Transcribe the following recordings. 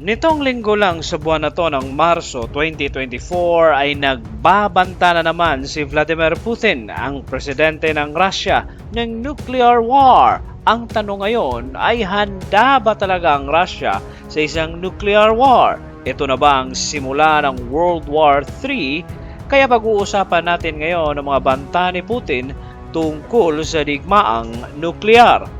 Nitong linggo lang sa buwan na to ng Marso 2024 ay nagbabanta na naman si Vladimir Putin, ang presidente ng Russia, ng nuclear war. Ang tanong ngayon ay handa ba talaga ang Russia sa isang nuclear war? Ito na ba ang simula ng World War III? Kaya pag-uusapan natin ngayon ang mga banta ni Putin tungkol sa digmaang nuklear.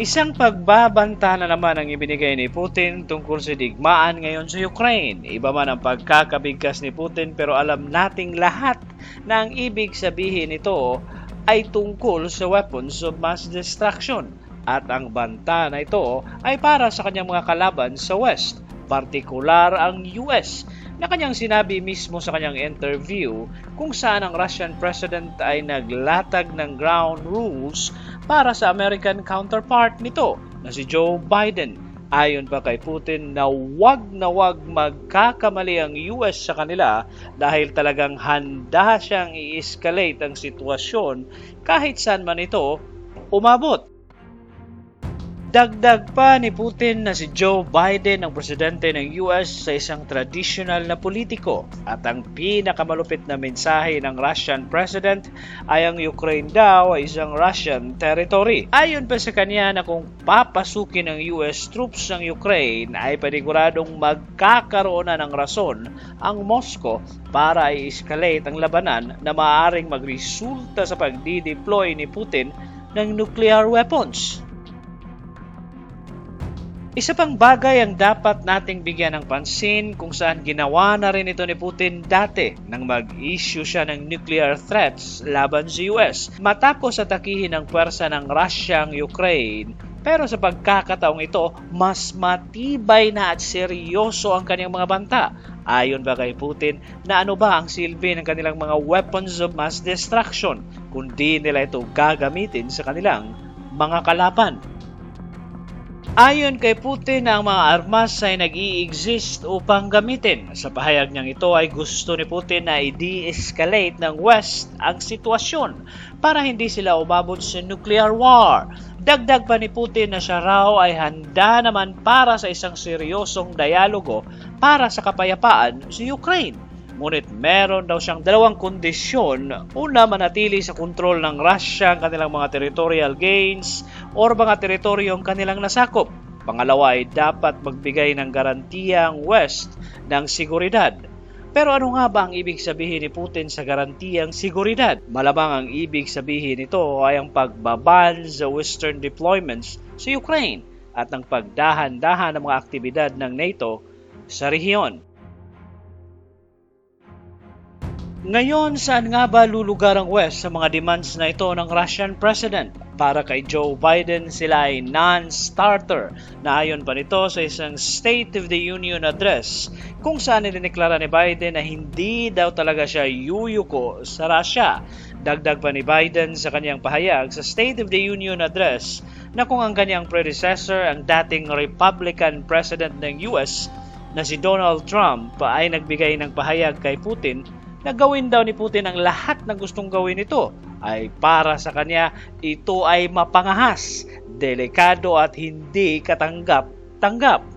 Isang pagbabanta na naman ang ibinigay ni Putin tungkol sa digmaan ngayon sa Ukraine. Iba man ang pagkakabigkas ni Putin pero alam nating lahat na ang ibig sabihin nito ay tungkol sa weapons of mass destruction. At ang banta na ito ay para sa kanyang mga kalaban sa West, partikular ang US na kanyang sinabi mismo sa kanyang interview kung saan ang Russian President ay naglatag ng ground rules para sa American counterpart nito na si Joe Biden. Ayon pa kay Putin na wag na wag magkakamali ang US sa kanila dahil talagang handa siyang i-escalate ang sitwasyon kahit saan man ito umabot. Dagdag pa ni Putin na si Joe Biden ang presidente ng US sa isang traditional na politiko at ang pinakamalupit na mensahe ng Russian president ay ang Ukraine daw ay isang Russian territory. Ayon pa sa kanya na kung papasukin ng US troops ng Ukraine ay paniguradong magkakaroon na ng rason ang Moscow para i-escalate ang labanan na maaaring magresulta sa pagdi-deploy ni Putin ng nuclear weapons. Isa pang bagay ang dapat nating bigyan ng pansin kung saan ginawa na rin ito ni Putin dati nang mag-issue siya ng nuclear threats laban sa US matapos atakihin ang pwersa ng Russia ang Ukraine pero sa pagkakataong ito, mas matibay na at seryoso ang kanyang mga banta. Ayon ba kay Putin na ano ba ang silbi ng kanilang mga weapons of mass destruction kundi nila ito gagamitin sa kanilang mga kalaban. Ayon kay Putin, ang mga armas ay nag exist upang gamitin. Sa pahayag niyang ito ay gusto ni Putin na i-de-escalate ng West ang sitwasyon para hindi sila umabot sa nuclear war. Dagdag pa ni Putin na siya raw ay handa naman para sa isang seryosong dialogo para sa kapayapaan sa Ukraine. Ngunit meron daw siyang dalawang kondisyon. Una, manatili sa kontrol ng Russia ang kanilang mga territorial gains or mga teritoryong kanilang nasakop. Pangalawa ay dapat magbigay ng garantiya ang West ng seguridad. Pero ano nga ba ang ibig sabihin ni Putin sa garantiyang seguridad? Malamang ang ibig sabihin nito ay ang pagbaban sa Western deployments sa Ukraine at ang pagdahan-dahan ng mga aktibidad ng NATO sa rehiyon. Ngayon, saan nga ba lulugar ang West sa mga demands na ito ng Russian President? Para kay Joe Biden, sila ay non-starter na ayon pa nito sa isang State of the Union address kung saan nilineklara ni Biden na hindi daw talaga siya yuyuko sa Russia. Dagdag pa ni Biden sa kanyang pahayag sa State of the Union address na kung ang kanyang predecessor, ang dating Republican President ng US na si Donald Trump ay nagbigay ng pahayag kay Putin na gawin daw ni Putin ang lahat ng gustong gawin ito ay para sa kanya ito ay mapangahas, delikado at hindi katanggap-tanggap.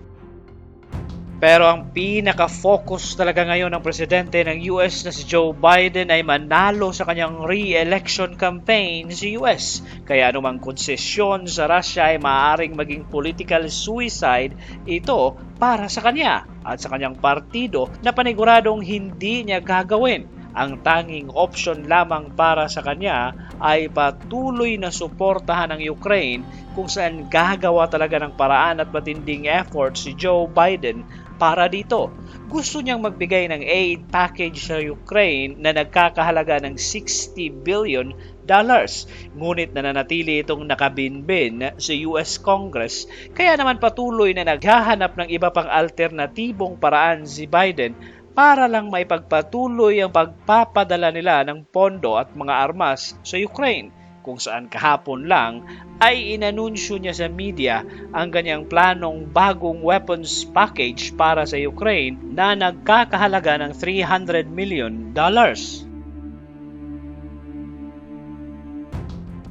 Pero ang pinaka-focus talaga ngayon ng presidente ng US na si Joe Biden ay manalo sa kanyang re-election campaign sa US. Kaya anumang konsesyon sa Russia ay maaaring maging political suicide ito para sa kanya at sa kanyang partido na paniguradong hindi niya gagawin. Ang tanging option lamang para sa kanya ay patuloy na suportahan ng Ukraine kung saan gagawa talaga ng paraan at matinding effort si Joe Biden para dito. Gusto niyang magbigay ng aid package sa Ukraine na nagkakahalaga ng 60 billion dollars. Ngunit nananatili itong nakabinbin sa US Congress kaya naman patuloy na naghahanap ng iba pang alternatibong paraan si Biden para lang maipagpatuloy ang pagpapadala nila ng pondo at mga armas sa Ukraine kung saan kahapon lang ay inanunsyo niya sa media ang kanyang planong bagong weapons package para sa Ukraine na nagkakahalaga ng 300 million dollars.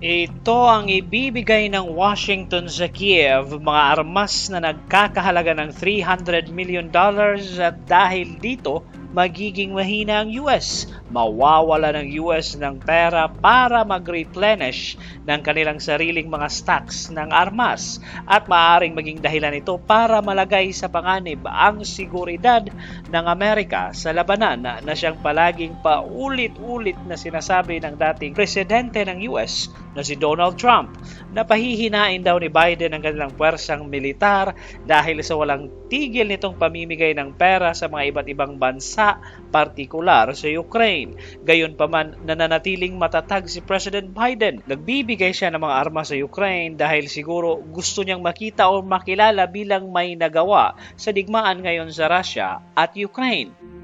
Ito ang ibibigay ng Washington sa Kiev, mga armas na nagkakahalaga ng 300 million dollars at dahil dito, magiging mahina ang US. Mawawala ng US ng pera para mag-replenish ng kanilang sariling mga stocks ng armas at maaaring maging dahilan ito para malagay sa panganib ang seguridad ng Amerika sa labanan na, na siyang palaging paulit-ulit na sinasabi ng dating presidente ng US na si Donald Trump na pahihinain daw ni Biden ang kanilang puwersang militar dahil sa walang tigil nitong pamimigay ng pera sa mga iba't ibang bansa, partikular sa Ukraine. Gayon pa man, nananatiling matatag si President Biden. Nagbibigay siya ng mga armas sa Ukraine dahil siguro gusto niyang makita o makilala bilang may nagawa sa digmaan ngayon sa Russia at Ukraine.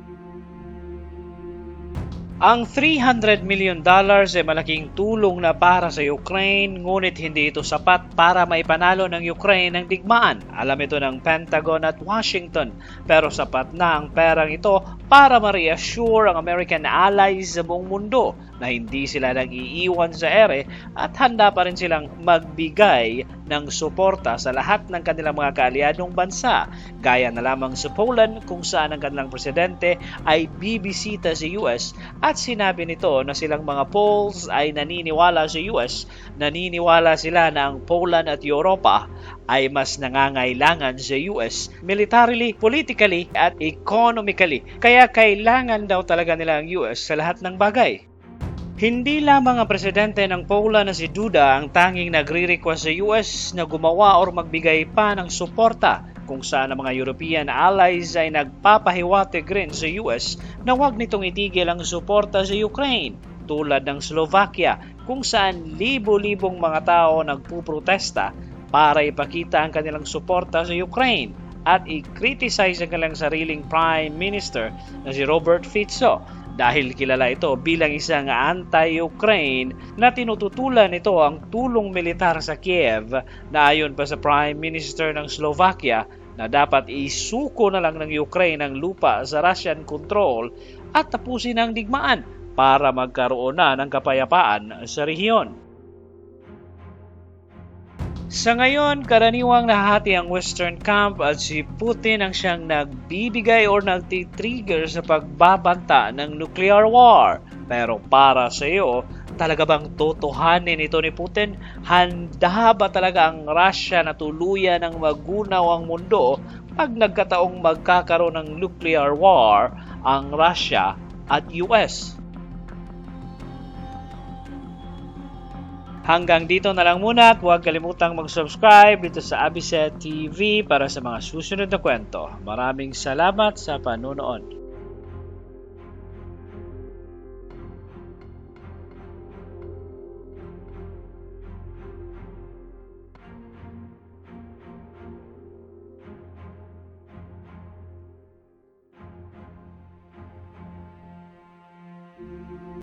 Ang 300 million dollars ay malaking tulong na para sa Ukraine ngunit hindi ito sapat para maipanalo ng Ukraine ang digmaan. Alam ito ng Pentagon at Washington pero sapat na ang perang ito para ma-reassure ang American allies sa buong mundo na hindi sila nang iiwan sa ere at handa pa rin silang magbigay ng suporta sa lahat ng kanilang mga kaalyadong bansa gaya na lamang sa Poland kung saan ang kanilang presidente ay bibisita sa US at sinabi nito na silang mga Poles ay naniniwala sa US, naniniwala sila na ang Poland at Europa ay mas nangangailangan sa US militarily, politically at economically. Kaya kailangan daw talaga nila ang US sa lahat ng bagay. Hindi lamang ang presidente ng Poland na si Duda ang tanging nagre-request sa US na gumawa o magbigay pa ng suporta kung saan ang mga European allies ay nagpapahiwatig rin sa US na huwag nitong itigil ang suporta sa Ukraine tulad ng Slovakia kung saan libo-libong mga tao nagpuprotesta para ipakita ang kanilang suporta sa Ukraine at i-criticize ang kanilang sariling Prime Minister na si Robert Fico dahil kilala ito bilang isang anti-Ukraine na tinututulan ito ang tulong militar sa Kiev na ayon pa sa Prime Minister ng Slovakia na dapat isuko na lang ng Ukraine ang lupa sa Russian control at tapusin ang digmaan para magkaroon na ng kapayapaan sa rehiyon. Sa ngayon, karaniwang nahati ang Western Camp at si Putin ang siyang nagbibigay or nagtitrigger sa pagbabanta ng nuclear war. Pero para sa iyo, talaga bang totohanin ito ni Putin? Handa ba talaga ang Russia na tuluyan ng magunaw ang mundo pag nagkataong magkakaroon ng nuclear war ang Russia at US? Hanggang dito na lang muna at huwag kalimutang mag-subscribe dito sa Abiset TV para sa mga susunod na kwento. Maraming salamat sa panonood.